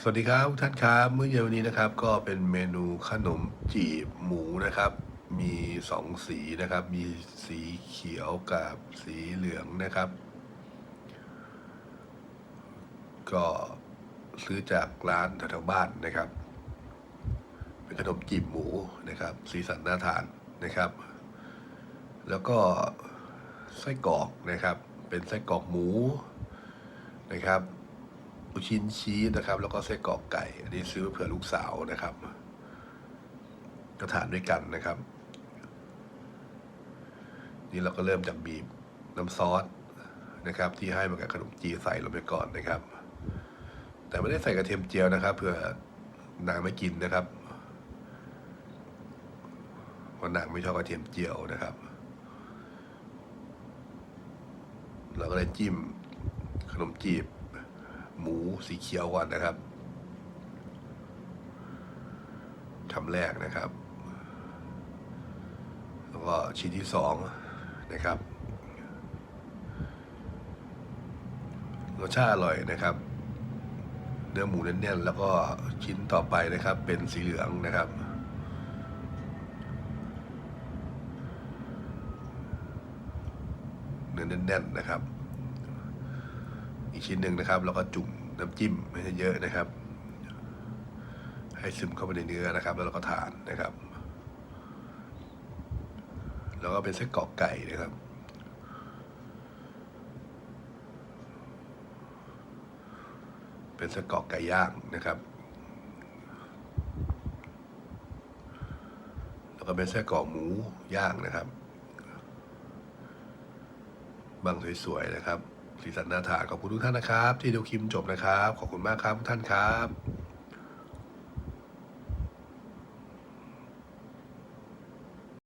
สวัสดีครับทุกท่านครับมื้อเย็นวันนี้นะครับ ก็เป็นเมนูขนมจีบหมูนะครับ มีสองสีนะครับ มีสีเขียวกับสีเหลืองนะครับ ก็ซื้อจากร้านแถวๆบ้านนะครับ เป็นขนมจีบหมูนะครับ สีสันน่าทานนะครับ แล้วก็ไส้กรอกนะครับ เป็นไส้กรอกหมูนะครับ ลูกชิ้นชีสนะครับ แล้วก็ไส้กรอกไก่ อันนี้ซื้อเผื่อลูกสาวนะครับ ก็ทานด้วยกันนะครับ นี่เราก็เริ่มจากบีบน้ำซอสนะครับ ที่ให้มากับขนมจีใส่ลงไปก่อนนะครับ แต่ไม่ได้ใส่กระเทียมเจียวนะครับเผื่อนางไม่กินนะครับเพราะนางไม่ชอบกระเทียมเจียวนะครับเราก็เลยจิ้มขนมจีบ หมูสีเขียวก่อนนะครับคำแรกนะครับ แล้วก็ชิ้นที่สองนะครับรสชาติอร่อยนะครับ เนื้อหมูแน่นๆแล้วก็ชิ้นต่อไปนะครับ เป็นสีเหลืองนะครับเนื้อแน่นๆนะครับ อีกชิ้นหนึ่งนะครับ แล้วก็จุ่มน้ำจิ้มไม่ให้เยอะนะครับ ให้ซึมเข้าไปในเนื้อนะครับ แล้วเราก็ทานนะครับ แล้วก็เป็นไส้กรอกไก่นะครับเป็นไส้กรอกไก่ย่างนะครับ แล้วก็เป็นไส้กรอกหมูย่างนะครับ บางสวยๆนะครับ สีสันนาถาขอบคุณทุกท่านนะครับ ที่ดูคลิปจบนะครับ ขอบคุณมากครับทุกท่านครับ